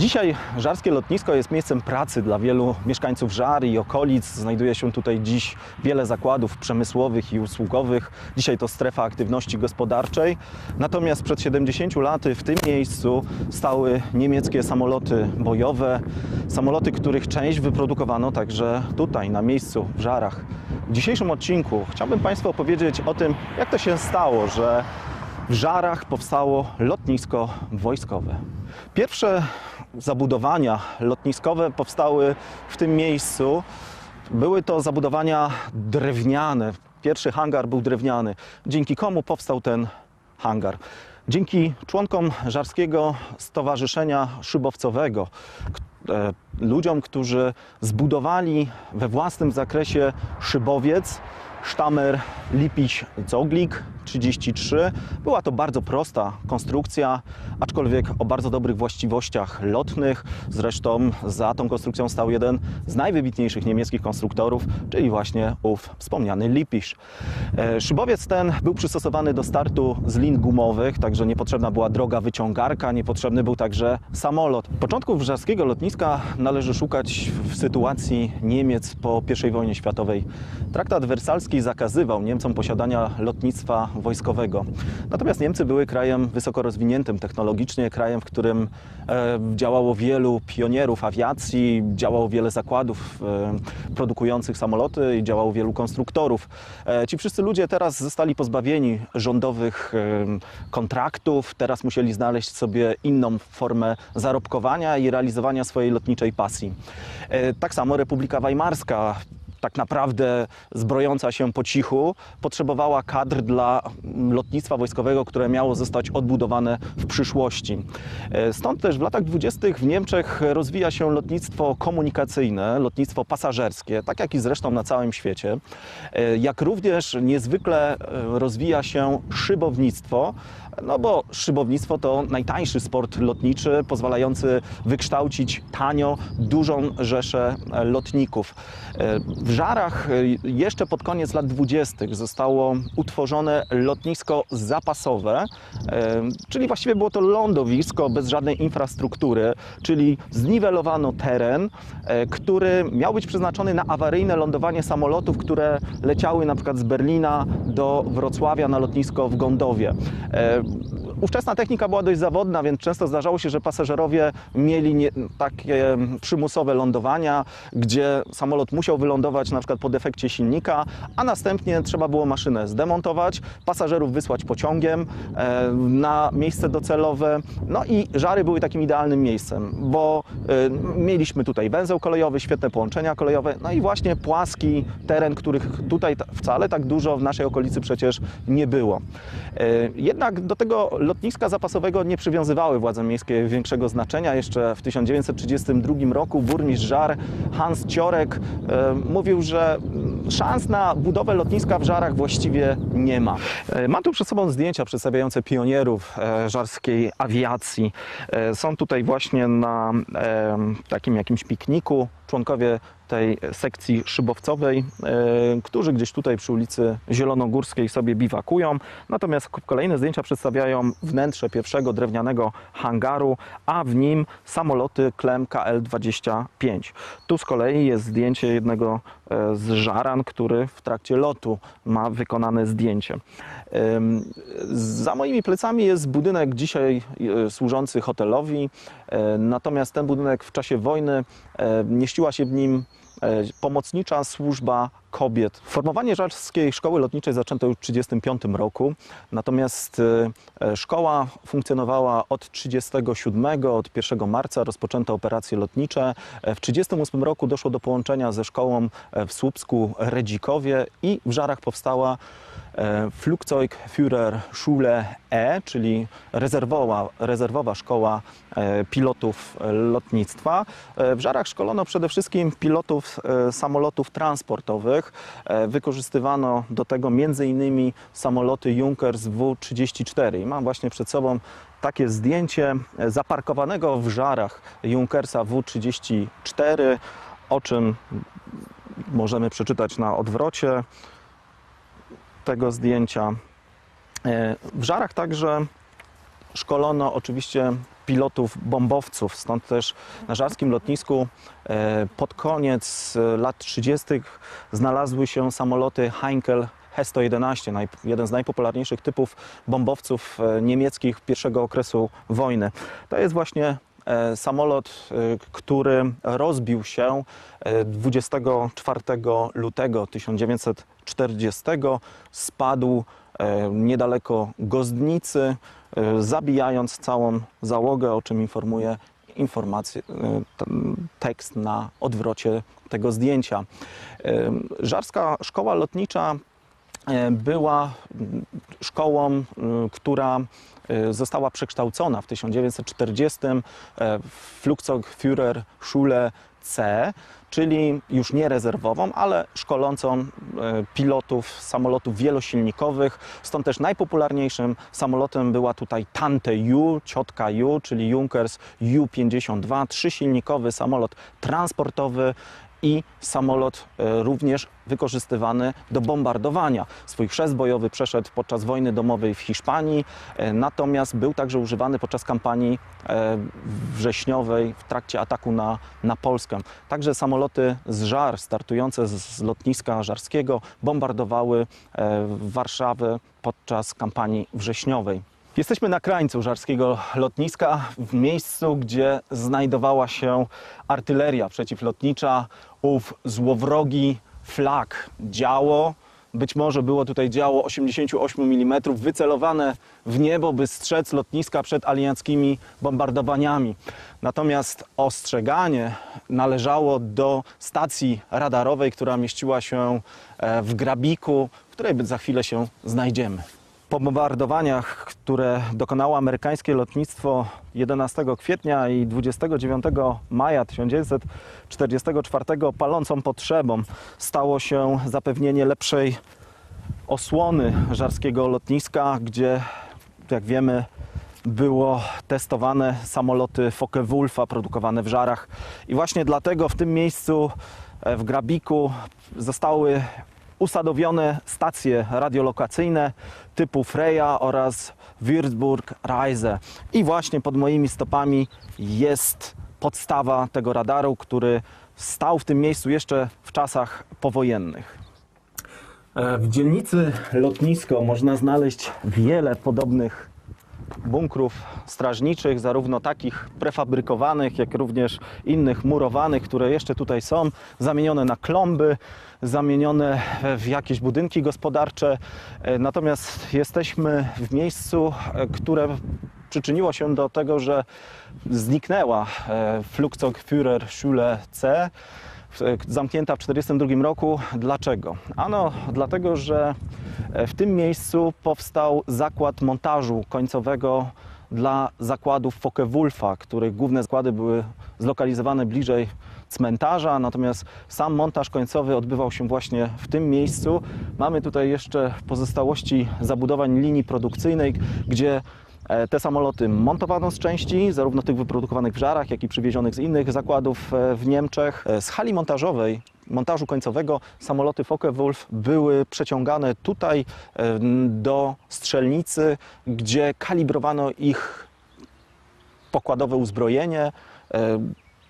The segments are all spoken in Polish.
Dzisiaj Żarskie Lotnisko jest miejscem pracy dla wielu mieszkańców Żar i okolic. Znajduje się tutaj dziś wiele zakładów przemysłowych i usługowych. Dzisiaj to strefa aktywności gospodarczej. Natomiast przed 70 laty w tym miejscu stały niemieckie samoloty bojowe. Samoloty, których część wyprodukowano także tutaj, na miejscu, w Żarach. W dzisiejszym odcinku chciałbym Państwu opowiedzieć o tym, jak to się stało, że w Żarach powstało lotnisko wojskowe. Pierwsze zabudowania lotniskowe powstały w tym miejscu. Były to zabudowania drewniane. Pierwszy hangar był drewniany. Dzięki komu powstał ten hangar? Dzięki członkom Żarskiego Stowarzyszenia Szybowcowego, e, ludziom, którzy zbudowali we własnym zakresie szybowiec, Sztamer Lipić Zoglik 33. Była to bardzo prosta konstrukcja, aczkolwiek o bardzo dobrych właściwościach lotnych. Zresztą za tą konstrukcją stał jeden z najwybitniejszych niemieckich konstruktorów, czyli właśnie ów wspomniany Lipisz. E, Szybowiec ten był przystosowany do startu z lin gumowych, także niepotrzebna była droga wyciągarka, niepotrzebny był także samolot. Początków żarskiego lotniska należy szukać w sytuacji Niemiec po I wojnie światowej. Traktat wersalski zakazywał Niemcom posiadania lotnictwa wojskowego. Natomiast Niemcy były krajem wysoko rozwiniętym technologicznie, krajem, w którym e, działało wielu pionierów awiacji, działało wiele zakładów e, produkujących samoloty i działało wielu konstruktorów. E, ci wszyscy ludzie teraz zostali pozbawieni rządowych kontraktów, teraz musieli znaleźć sobie inną formę zarobkowania i realizowania swojej lotniczej pasji. Tak samo Republika Weimarska tak naprawdę zbrojąca się po cichu, potrzebowała kadr dla lotnictwa wojskowego, które miało zostać odbudowane w przyszłości. E, Stąd też w latach dwudziestych w Niemczech rozwija się lotnictwo komunikacyjne, lotnictwo pasażerskie, tak jak i zresztą na całym świecie. E, Jak również niezwykle e, rozwija się szybownictwo, no bo szybownictwo to najtańszy sport lotniczy, pozwalający wykształcić tanio dużą rzeszę lotników. E, W Żarach e, jeszcze pod koniec lat 20. zostało utworzone lotnisko zapasowe, e, czyli właściwie było to lądowisko bez żadnej infrastruktury, czyli zniwelowano teren, e, który miał być przeznaczony na awaryjne lądowanie samolotów, które leciały na przykład z Berlina do Wrocławia na lotnisko w Gondowie. Ówczesna technika była dość zawodna, więc często zdarzało się, że pasażerowie mieli nie, takie przymusowe lądowania, gdzie samolot musiał wylądować na przykład po defekcie silnika, a następnie trzeba było maszynę zdemontować, pasażerów wysłać pociągiem e, na miejsce docelowe. No i żary były takim idealnym miejscem, bo e, mieliśmy tutaj węzeł kolejowy, świetne połączenia kolejowe, no i właśnie płaski teren, których tutaj ta- wcale tak dużo w naszej okolicy przecież nie było. E, Jednak do tego lotniska zapasowego nie przywiązywały władze miejskie większego znaczenia. Jeszcze w 1932 roku burmistrz Żar Hans Ciorek e, mówił, że szans na budowę lotniska w Żarach właściwie nie ma. E, Mam tu przed sobą zdjęcia przedstawiające pionierów e, żarskiej awiacji. Są tutaj właśnie na takim jakimś pikniku członkowie tej sekcji szybowcowej, e, którzy gdzieś tutaj przy ulicy Zielonogórskiej sobie biwakują. Natomiast kolejne zdjęcia przedstawiają wnętrze pierwszego drewnianego hangaru, a w nim samoloty Klem KL-25. Tu z kolei jest zdjęcie jednego e, z żaran, który w trakcie lotu ma wykonane zdjęcie. Za moimi plecami jest budynek dzisiaj e, służący hotelowi, natomiast ten budynek w czasie wojny e, mieściła się w nim e, pomocnicza służba kobiet. Formowanie Żarskiej Szkoły Lotniczej zaczęto już w 1935 roku, natomiast e, e, szkoła funkcjonowała od 37, od 1 marca rozpoczęto operacje lotnicze. E, W 1938 roku doszło do połączenia ze szkołą e, w Słupsku Redzikowie i w Żarach powstała e, Flugzeugführer Schule E, czyli rezerwowa, rezerwowa szkoła pilotów lotnictwa. W Żarach szkolono przede wszystkim pilotów samolotów transportowych. E, Wykorzystywano do tego m.in. samoloty Junkers W-34. I mam właśnie przed sobą takie zdjęcie e, zaparkowanego w Żarach Junkersa W-34, o czym możemy przeczytać na odwrocie tego zdjęcia. E, W Żarach także szkolono oczywiście pilotów bombowców. Stąd też na żarskim lotnisku e, pod koniec e, lat 30. znalazły się samoloty Heinkel He-111, naj- jeden z najpopularniejszych typów bombowców e, niemieckich pierwszego okresu wojny. To jest właśnie samolot, który rozbił się e, 24 lutego 1940. Spadł niedaleko Gozdnicy, e, zabijając całą załogę, o czym informuje informacje, e, tekst na odwrocie tego zdjęcia. E, Żarska Szkoła Lotnicza e, była mm, szkołą, która y, została przekształcona w 1940 e, w Flugzeugführer Schule C, czyli już nie rezerwową, ale szkolącą e, pilotów samolotów wielosilnikowych. Stąd też najpopularniejszym samolotem była tutaj Tante Ju, ciotka Ju, czyli Junkers Ju-52, trzysilnikowy samolot transportowy i samolot e, również wykorzystywany do bombardowania. Swój chrzest bojowy przeszedł podczas wojny domowej w Hiszpanii, e, natomiast był także używany podczas kampanii e, wrześniowej w trakcie ataku na, na Polskę. Także samoloty z Żar startujące z, lotniska żarskiego bombardowały Warszawę podczas kampanii wrześniowej. Jesteśmy na krańcu żarskiego lotniska, w miejscu, gdzie znajdowała się artyleria przeciwlotnicza, ów złowrogi flag, działo. Być może było tutaj działo 88 mm wycelowane w niebo, by strzec lotniska przed alianckimi bombardowaniami. Natomiast ostrzeganie należało do stacji radarowej, która mieściła się e, w Grabiku, w której za chwilę się znajdziemy. Po bombardowaniach, które dokonało amerykańskie lotnictwo 11 kwietnia i 29 maja 1944, palącą potrzebą stało się zapewnienie lepszej osłony żarskiego lotniska, gdzie, jak wiemy, było testowane samoloty Focke-Wulfa produkowane w żarach. I właśnie dlatego w tym miejscu, e, w Grabiku, zostały usadowione stacje radiolokacyjne typu Freya oraz Würzburg Reise. I właśnie pod moimi stopami jest podstawa tego radaru, który stał w tym miejscu jeszcze w czasach powojennych. E, W dzielnicy lotnisko można znaleźć wiele podobnych bunkrów strażniczych, zarówno takich prefabrykowanych, jak również innych murowanych, które jeszcze tutaj są, zamienione na klomby, zamienione w jakieś budynki gospodarcze. E, Natomiast jesteśmy w miejscu, e, które przyczyniło się do tego, że zniknęła e, Flugzeugführer Schule C, zamknięta w 1942 roku. Dlaczego? Ano dlatego, że e, w tym miejscu powstał zakład montażu końcowego dla zakładów Focke-Wulfa, których główne zakłady były zlokalizowane bliżej cmentarza, natomiast sam montaż końcowy odbywał się właśnie w tym miejscu. Mamy tutaj jeszcze pozostałości zabudowań linii produkcyjnej, gdzie E, Te samoloty montowano z części, zarówno tych wyprodukowanych w żarach, jak i przywiezionych z innych zakładów e, w Niemczech. E, Z hali montażowej, montażu końcowego, samoloty Focke-Wulf były przeciągane tutaj e, do strzelnicy, gdzie kalibrowano ich pokładowe uzbrojenie. E,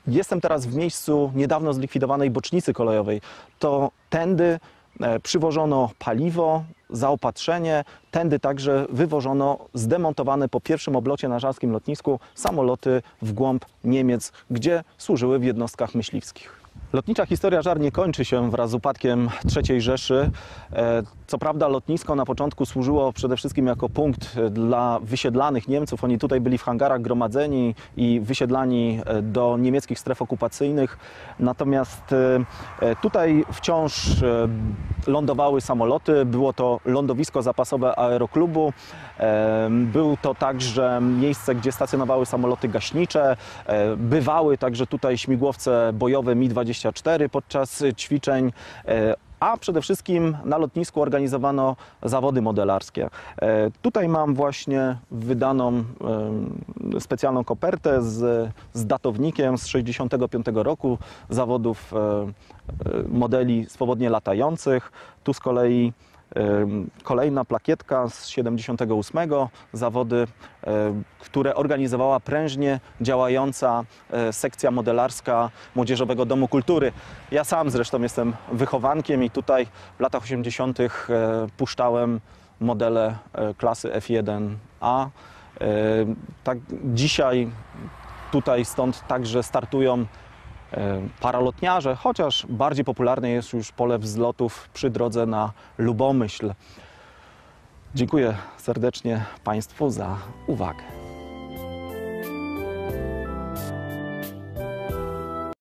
Jestem teraz w miejscu niedawno zlikwidowanej bocznicy kolejowej. To tędy e, przywożono paliwo, zaopatrzenie, tędy także wywożono zdemontowane po pierwszym oblocie na żarskim lotnisku samoloty w głąb Niemiec, gdzie służyły w jednostkach myśliwskich. Lotnicza historia żar nie kończy się wraz z upadkiem III Rzeszy. E, Co prawda lotnisko na początku służyło przede wszystkim jako punkt e, dla wysiedlanych Niemców. Oni tutaj byli w hangarach gromadzeni i wysiedlani e, do niemieckich stref okupacyjnych. Natomiast tutaj wciąż lądowały samoloty. Było to lądowisko zapasowe aeroklubu. Był to także miejsce, gdzie stacjonowały samoloty gaśnicze. Bywały także tutaj śmigłowce bojowe Mi-24 podczas ćwiczeń. E, A przede wszystkim na lotnisku organizowano zawody modelarskie. E, Tutaj mam właśnie wydaną em, specjalną kopertę z, z datownikiem z 65 roku zawodów e, e, modeli swobodnie latających. Tu z kolei Kolejna plakietka z 78. Zawody, które organizowała prężnie działająca e, sekcja modelarska Młodzieżowego Domu Kultury. Ja sam zresztą jestem wychowankiem i tutaj w latach 80. e, puszczałem modele e, klasy F1A. E, Tak dzisiaj tutaj stąd także startują paralotniarze, chociaż bardziej popularne jest już pole wzlotów przy drodze na Lubomyśl. Dziękuję serdecznie Państwu za uwagę.